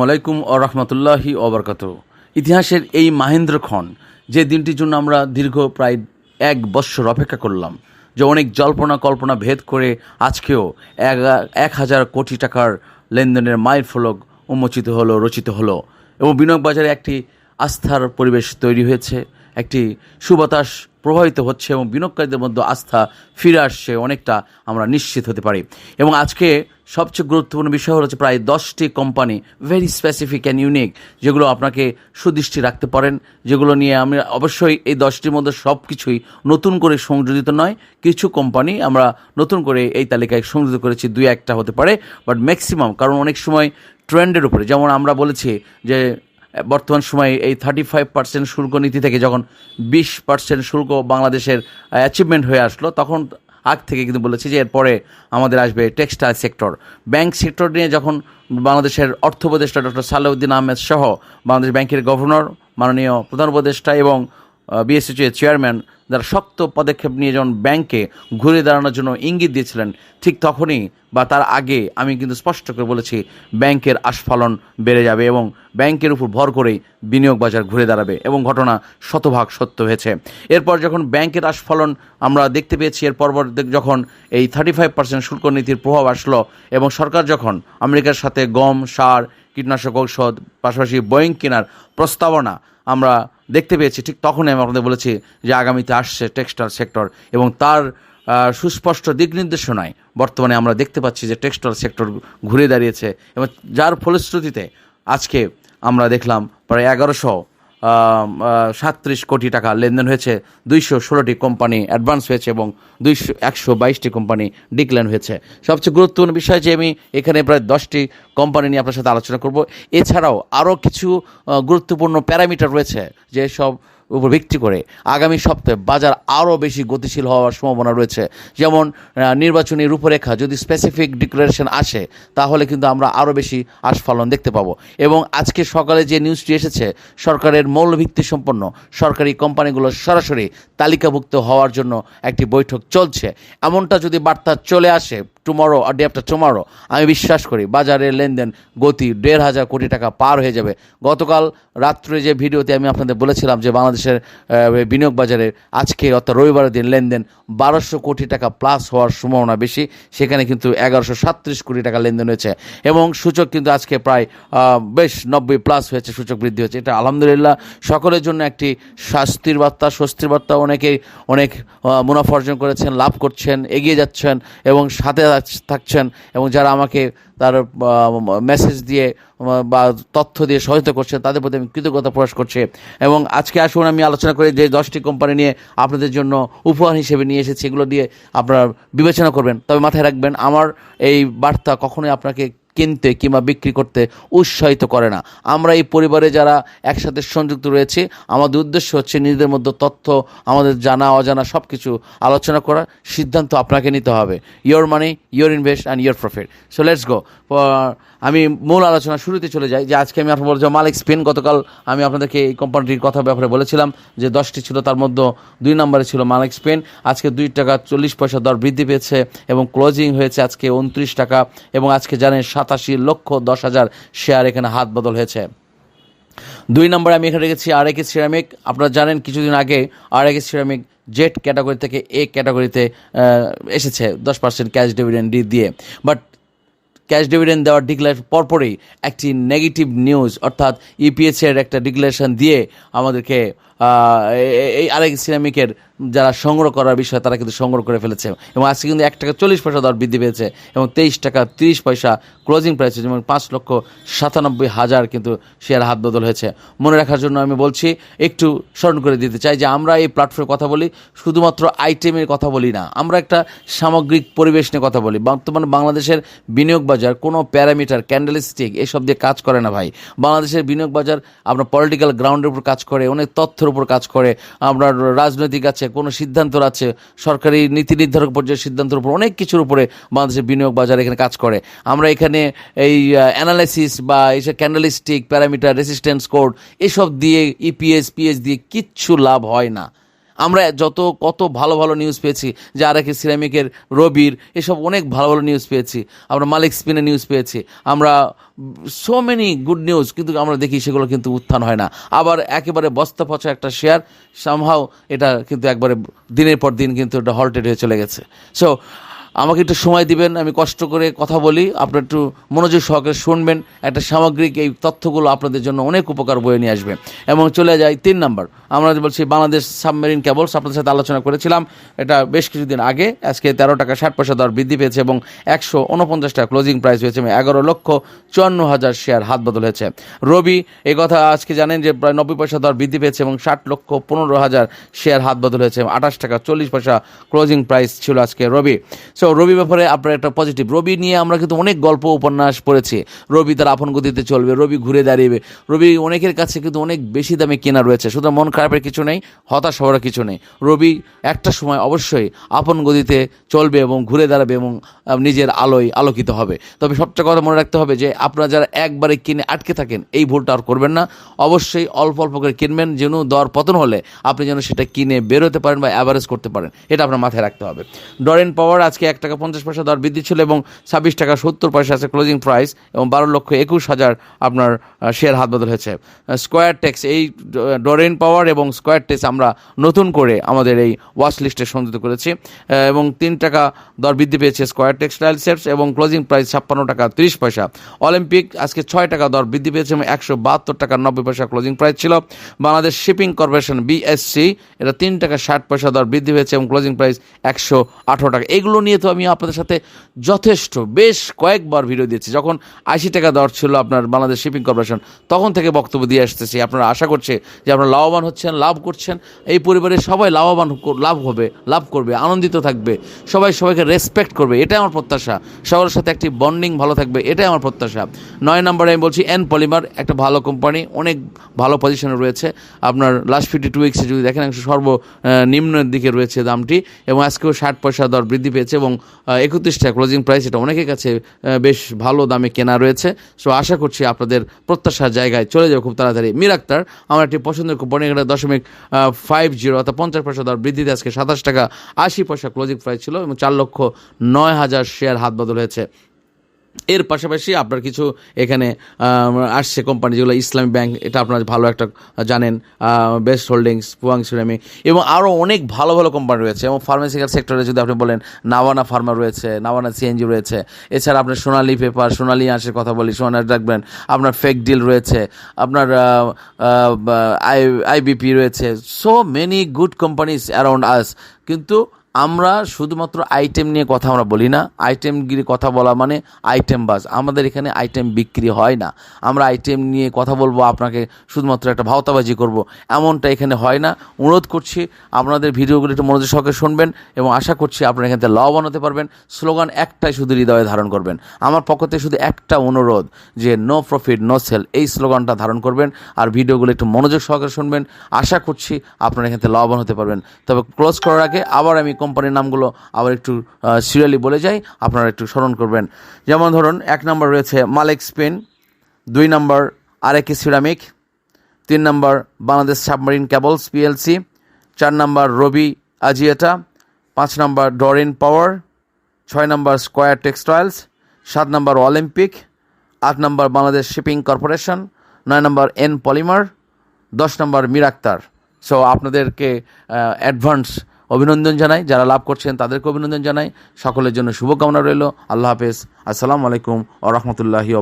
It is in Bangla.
ওয়ালাইকুম ও রহমতুল্লাহি অবরকত ইতিহাসের এই মাহেন্দ্র খন যে দিনটির জন্য আমরা দীর্ঘ প্রায় এক বৎসর অপেক্ষা করলাম, যে অনেক জল্পনা কল্পনা ভেদ করে আজকেও এক হাজার কোটি টাকার লেনদেনের মাইল ফলক উন্মোচিত হলো, রচিত হলো এবং বিনিয়োগ বাজারে একটি আস্থার পরিবেশ তৈরি হয়েছে। একটি সুবাতাস প্রভাবিত হচ্ছে এবং বিনিয়োগকারীদের মধ্যে আস্থা ফিরে আসছে অনেকটা আমরা নিশ্চিত হতে পারি। এবং আজকে সবচেয়ে গুরুত্বপূর্ণ বিষয় হচ্ছে প্রায় দশটি company very specific and unique যেগুলো আপনাকে সুদৃষ্টি রাখতে পারেন, যেগুলো নিয়ে আমি অবশ্যই এই দশটির মধ্যে সব কিছুই নতুন করে সংযোজিত নয়। কিছু কোম্পানি আমরা নতুন করে এই তালিকায় সংযোজিত করেছি, দুই একটা হতে পারে বাট ম্যাক্সিমাম কারণ অনেক সময় ট্রেন্ডের উপরে, যেমন আমরা বলেছি যে বর্তমান সময়ে এই থার্টি ফাইভ পার্সেন্ট শুল্ক নীতি থেকে যখন বিশ পার্সেন্ট শুল্ক বাংলাদেশের অ্যাচিভমেন্ট হয়ে আসলো, তখন আগ থেকে কিন্তু বলেছি যে এরপরে আমাদের আসবে টেক্সটাইল সেক্টর ব্যাংক সেক্টর নিয়ে যখন বাংলাদেশের অর্থ উপদেষ্টা ডক্টর সালাউদ্দিন আহমেদ সহ বাংলাদেশ ব্যাংকের গভর্নর মাননীয় প্রধান উপদেষ্টা এবং বিএসসিসি এর চেয়ারম্যান যারা শক্ত পদক্ষেপ নিয়ে যখন ব্যাংকে ঘুরে দাঁড়ানোর জন্য ইঙ্গিত দিয়েছিলেন, ঠিক তখনই বা তার আগে আমি কিন্তু স্পষ্ট করে বলেছি, ব্যাংকের আস্ফালন বেড়ে যাবে এবং ব্যাংকের উপর ভর করেই বিনিয়োগ বাজার ঘুরে দাঁড়াবে এবং ঘটনা শতভাগ সত্য হয়েছে। এরপর যখন ব্যাংকের আস্ফলন আমরা দেখতে পেয়েছি, এরপর যখন এই থার্টি ফাইভ পার্সেন্ট শুল্ক নীতির প্রভাব আসলো এবং সরকার যখন আমেরিকার সাথে গম, সার, কীটনাশক ঔষধ, পাশাপাশি বোয়িং কেনার প্রস্তাবনা আমরা দেখতে পেয়েছি, ঠিক তখনই আমি আপনাদের বলেছি যে আগামীতে আসছে টেক্সটাইল সেক্টর এবং তার সুস্পষ্ট দিক নির্দেশনায় বর্তমানে আমরা দেখতে পাচ্ছি যে টেক্সটাইল সেক্টর ঘুরে দাঁড়িয়েছে এবং যার ফলশ্রুতিতে আজকে আমরা দেখলাম প্রায় এগারোশো সাতত্রিশ কোটি টাকা লেনদেন হয়েছে, দুইশো ষোলোটি কোম্পানি অ্যাডভান্স হয়েছে এবং দুইশো একশো বাইশটি কোম্পানি ডিক্লাইন হয়েছে। সবচেয়ে গুরুত্বপূর্ণ বিষয় যে আমি এখানে প্রায় দশটি কোম্পানি নিয়ে আপনার সাথে আলোচনা করব। এছাড়াও আরও কিছু গুরুত্বপূর্ণ প্যারামিটার রয়েছে যে সব উপর ভিত্তি করে আগামী সপ্তাহে বাজার আরও বেশি গতিশীল হওয়ার সম্ভাবনা রয়েছে। যেমন নির্বাচনী রূপরেখা যদি স্পেসিফিক ডিক্লারেশন আসে, তাহলে কিন্তু আমরা আরও বেশি আস্ফালন দেখতে পাবো। এবং আজকে সকালে যে নিউজটি এসেছে, সরকারের মৌলভিত্তি সম্পন্ন সরকারি কোম্পানিগুলো সরাসরি তালিকাভুক্ত হওয়ার জন্য একটি বৈঠক চলছে। এমনটা যদি বার্তা চলে আসে টুমরো আর ডে আফটার টুমরো আমি বিশ্বাস করি, বাজারের লেনদেন গতি দেড় হাজার কোটি টাকা পার হয়ে যাবে। গতকাল রাত্রে যে ভিডিওতে আমি আপনাদের বলেছিলাম যে বাংলাদেশের বিনিয়োগ বাজারে আজকে অর্থাৎ রবিবারের দিন লেনদেন বারোশো কোটি টাকা প্লাস হওয়ার সম্ভাবনা বেশি, সেখানে কিন্তু এগারোশো সাতত্রিশ কোটি টাকা লেনদেন হয়েছে। এবং সূচক কিন্তু আজকে প্রায় বেশ নব্বই প্লাস হয়েছে, সূচক বৃদ্ধি হয়েছে। এটা আলহামদুলিল্লাহ সকলের জন্য একটি শাস্তির বার্তা, স্বস্তির বার্তা। অনেকেই অনেক মুনাফা অর্জন করেছেন, লাভ করছেন, এগিয়ে যাচ্ছেন এবং সাথে থাকছেন এবং যারা আমাকে তার মেসেজ দিয়ে বা তথ্য দিয়ে সহায়তা করছেন, তাদের প্রতি আমি কৃতজ্ঞতা প্রকাশ করছি। এবং আজকে আসুন আমি আলোচনা করে যে দশটি কোম্পানি নিয়ে আপনাদের জন্য উপহার হিসেবে নিয়ে এসেছি, এগুলো দিয়ে আপনারা বিবেচনা করবেন। তবে মাথায় রাখবেন, আমার এই বার্তা কখনোই আপনাকে কিনতে কিংবা বিক্রি করতে উৎসাহিত করে না। আমরা এই পরিবারে যারা একসাথে সংযুক্ত রয়েছে, আমাদের উদ্দেশ্য হচ্ছে নিজেদের মধ্যে তথ্য, আমাদের জানা, অজানা সব কিছু আলোচনা করা সিদ্ধান্ত আপনাকে নিতে হবে। Your money your invest and your profit so let's go আমি মূল আলোচনা শুরুতে চলে যাই, যে আজকে আমি আপনার বলছি মালিক স্পেন। গতকাল আমি আপনাদেরকে এই কোম্পানিটির কথা ব্যাপারে বলেছিলাম যে দশটি ছিল, তার মধ্যে দুই নম্বরে ছিল মালিক স্পেন। আজকে দুই টাকা চল্লিশ পয়সা দর বৃদ্ধি পেয়েছে এবং ক্লোজিং হয়েছে আজকে উনত্রিশ টাকা এবং আজকে জানেন সাতাশি লক্ষ দশ হাজার শেয়ার এখানে হাত বদল হয়েছে। দুই নম্বরে আমি এখানে রেখেছি আর একে সিরামিক আপনারা জানেন কিছুদিন আগে আর একে সিরামিক জেট ক্যাটাগরি থেকে এ ক্যাটাগরিতে এসেছে দশ পার্সেন্ট ক্যাশ ডিভিডেন্ড দিয়ে। বাট ক্যাশ ডিভিডেন্ড দেওয়ার ডিক্লারেশন পরপরই একটি নেগেটিভ নিউজ অর্থাৎ ইপিএস এর একটা ডিক্লারেশন দিয়ে আমাদেরকে এই আরেক সিরামিকের যারা সংগ্রহ করার বিষয়, তারা কিন্তু সংগ্রহ করে ফেলেছে। এবং আজকে কিন্তু এক টাকা চল্লিশ পয়সা দর বৃদ্ধি পেয়েছে এবং তেইশ টাকা তিরিশ পয়সা ক্লোজিং প্রাইস হয়েছে এবং পাঁচ লক্ষ সাতানব্বই হাজার কিন্তু শেয়ার হাত বদল হয়েছে। মনে রাখার জন্য আমি বলছি, একটু স্মরণ করে দিতে চাই যে আমরা এই প্ল্যাটফর্মে কথা বলি, শুধুমাত্র আইটেমের কথা বলি না। আমরা একটা সামগ্রিক পরিবেশ নিয়ে কথা বলি। বর্তমানে বাংলাদেশের বিনিয়োগ বাজার কোনো প্যারামিটার ক্যান্ডেলস্টিক এসব দিয়ে কাজ করে না ভাই। বাংলাদেশের বিনিয়োগ বাজার আপনার পলিটিক্যাল গ্রাউন্ডের উপর কাজ করে, অনেক তথ্যের উপর কাজ করে আপনার রাজনৈতিক আছে, কোনো সিদ্ধান্ত আছে, সরকারি নীতি নির্ধারক পর্যায়ের সিদ্ধান্তের উপর অনেক কিছুর উপরে বাংলাদেশের বিনিয়োগ বাজার এখানে কাজ করে। আমরা এখানে এই অ্যানালাইসিস বা এইসব ক্যান্ডালিস্টিক প্যারামিটার রেসিস্ট্যান্স কোড এসব দিয়ে ইপিএস পিএস দিয়ে কিচ্ছু লাভ হয় না। আমরা যত কত ভালো ভালো নিউজ পেয়েছি যে আর একে সিরামিকের, রবির, এসব অনেক ভালো ভালো নিউজ পেয়েছি। আমরা মালিক স্পিনের নিউজ পেয়েছি। আমরা সো মেনি গুড নিউজ কিন্তু আমরা দেখি সেগুলো কিন্তু উত্থান হয় না। আবার একেবারে বস্তা পচা একটা শেয়ার সামহাও এটা কিন্তু একবারে দিনের পর দিন কিন্তু এটা হল্টেড হয়ে চলে গেছে। সো আমাকে একটু সময় দিবেন, আমি কষ্ট করে কথা বলি, আপনার একটু মনোযোগ সহকারে শুনবেন, একটা সামগ্রিক এই তথ্যগুলো আপনাদের জন্য অনেক উপকার বয়ে নিয়ে আসবে। এবং চলে যায় তিন নাম্বার, আমরা বলছি বাংলাদেশ সাবমেরিন কেবলস, আপনাদের সাথে আলোচনা করেছিলাম, এটা বেশ কিছুদিন আগে, আজকে তেরো টাকা ষাট পয়সা দর বৃদ্ধি পেয়েছে এবং একশো উনপঞ্চাশ টাকা ক্লোজিং প্রাইস হয়েছে, এবং এগারো লক্ষ চুয়ান্ন হাজার শেয়ার হাত বদল হয়েছে। রবি, এই কথা আজকে জানেন যে প্রায় নব্বই পয়সা দর বৃদ্ধি পেয়েছে এবং ষাট লক্ষ পনেরো হাজার শেয়ার হাত বদল হয়েছে, এবং আঠাশ টাকা চল্লিশ পয়সা ক্লোজিং প্রাইস ছিল আজকে রবি। সো রবি ব্যাপারে আপনার একটা পজিটিভ রবি নিয়ে আমরা কিন্তু অনেক গল্প উপন্যাস পড়েছি। রবি তার আপন গতিতে চলবে, রবি ঘুরে দাঁড়িয়ে রবি অনেকের কাছে কিন্তু অনেক বেশি দামে কেনা রয়েছে। সুতরাং মন খারাপের কিছু নেই, হতাশ হওয়ার কিছু নেই। রবি একটা সময় অবশ্যই আপন গতিতে চলবে এবং ঘুরে দাঁড়াবে এবং নিজের আলোয় আলোকিত হবে। তবে সবচেয়ে কথা মনে রাখতে হবে যে, আপনারা যারা একবারে কিনে আটকে থাকেন, এই ভুলটা আর করবেন না। অবশ্যই অল্প অল্প করে কিনবেন, যেন দর পতন হলে আপনি যেন সেটা কিনে বেরোতে পারেন বা অ্যাভারেজ করতে পারেন। এটা আপনার মাথায় রাখতে হবে। ডরেন পাওয়ার আজকে এক টাকা পঞ্চাশ পয়সা দর বৃদ্ধি ছিল এবং ছাব্বিশ টাকা সত্তর পয়সা আছে ক্লোজিং প্রাইস এবং বারো লক্ষ একুশ হাজার আপনার শেয়ার হাত বদল হয়েছে। স্কোয়ার টেক্স এই ডরেন পাওয়ার এবং স্কোয়ার টেক্স আমরা নতুন করে আমাদের এই ওয়াচ লিস্টে সংযুক্ত করেছি। এবং তিন টাকা দর বৃদ্ধি পেয়েছে স্কোয়ার টেক্সটাইল সেটস এবং ক্লোজিং প্রাইস ছাপ্পান্ন টাকা তিরিশ পয়সা। অলিম্পিক আজকে ছয় টাকা দর বৃদ্ধি পেয়েছে এবং একশো বাহাত্তর টাকা নব্বই পয়সা ক্লোজিং প্রাইস ছিল। বাংলাদেশ শিপিং কর্পোরেশন বিএসসি এটা তিন টাকা ষাট পয়সা দর বৃদ্ধি পেয়েছে এবং ক্লোজিং প্রাইস একশো আঠারো টাকা। এগুলো নিয়ে তো আমি আপনাদের সাথে যথেষ্ট। বেশ কয়েকবার ভিডিও দিয়েছি। যখন আশি টাকা দর ছিল আপনার বাংলাদেশ শিপিং কর্পোরেশন তখন থেকে বক্তব্য দিয়ে আসতেছি। আপনারা আশা করছে যে আপনারা লাভবান হচ্ছেন, লাভ করছেন। এই পরিবারের সবাই লাভবান লাভ হবে, লাভ করবে, আনন্দিত থাকবে। সবাই সবাইকে রেসপেক্ট করবে। এটাই আমার প্রত্যাশা। সবার সাথে একটি বন্ডিং ভালো থাকবে, এটাই আমার প্রত্যাশা। নয় নম্বরে আমি বলছি এন পলিমার একটা ভালো কোম্পানি অনেক ভালো পজিশনে রয়েছে। আপনার লাস্ট ফিফটি টু উইক্সে যদি দেখেন সর্ব নিম্নের দিকে রয়েছে দামটি এবং আজকেও ষাট পয়সা দর বৃদ্ধি পেয়েছে এবং একত্রিশ টাকা ক্লোজিং প্রাইস, এটা অনেকের কাছে বেশ ভালো দামে কেনা রয়েছে। সো, আশা করছি আপনাদের প্রত্যাশার জায়গায় চলে যাবে খুব তাড়াতাড়ি। মিরাক্তার আমার একটি পছন্দের কুপন এখানে দশমিক ফাইভ জিরো অর্থাৎ পঞ্চাশ পয়সা দর বৃদ্ধিতে আজকে সাতাশ টাকা আশি পয়সা ক্লোজিং প্রাইস ছিল এবং চার লক্ষ নয় হাজার শেয়ার হাত বদল হয়েছে। এর পাশাপাশি আপনার কিছু এখানে আসছে কোম্পানি যেগুলো ইসলামী ব্যাংক এটা আপনার ভালো একটা জানেন বেস্ট হোল্ডিংস পুয়াং সিরামিক এবং আরও অনেক ভালো ভালো কোম্পানি রয়েছে এবং ফার্মাসিক্যাল সেক্টরে যদি আপনি বলেন নাওয়ানা ফার্মা রয়েছে নাওয়ানা সিএনজি রয়েছে, এছাড়া আপনার সোনালি পেপার সোনালি আঁশের কথা বলি, সোনালি রাখবেন আপনার ফেক ডিল রয়েছে, আপনার আই আইবিপি রয়েছে so many good companies around us কিন্তু আমরা শুধুমাত্র আইটেম নিয়ে কথা আমরা বলি না আইটেম গিয়ে কথা বলা মানে আইটেম বাস। আমাদের এখানে আইটেম বিক্রি হয় না। আমরা আইটেম নিয়ে কথা বলব, আপনাকে শুধুমাত্র একটা ভাওতাবাজি করব। এমনটা এখানে হয় না। অনুরোধ করছি, আপনাদের ভিডিওগুলো একটু মনোযোগ সহকারে শুনবেন এবং আশা করছি আপনারা এখান থেকে লাভবান হতে পারবেন। স্লোগান একটাই শুধু হৃদয়ে ধারণ করবেন। আমার পক্ষ থেকে শুধু একটা অনুরোধ যে নো প্রফিট নো সেল এই স্লোগানটা ধারণ করবেন আর ভিডিওগুলো একটু মনোযোগ সহকারে শুনবেন। আশা করছি আপনারা এখান থেকে লাভবান হতে পারবেন। তবে ক্লোজ করার আগে আবার আমি কোম্পানির নামগুলো আবার একটু সিরিয়ালি বলে যাই, আপনারা একটু স্মরণ করবেন। যেমন ধরুন, এক নম্বর রয়েছে মালেক স্পেন, দুই নম্বর আরেকে সিরামিক, তিন নম্বর বাংলাদেশ সাবমারিন কেবলস পিএলসি, চার নম্বর রবি আজিয়েটা, পাঁচ নম্বর ডরিন পাওয়ার, ছয় নম্বর স্কোয়ার টেক্সটাইলস, সাত নম্বর অলিম্পিক, আট নম্বর বাংলাদেশ শিপিং কর্পোরেশন, নয় নম্বর এন পলিমার, দশ নম্বর মিরাক্তার। সো আপনাদেরকে অ্যাডভান্স অভিনন্দন জানাই। যারা লাভ করছেন তাদেরকে অভিনন্দন জানাই। সকলের জন্য শুভকামনা রইল। আল্লাহ হাফেজ। আসসালামু আলাইকুম ও রহমতুল্লাহি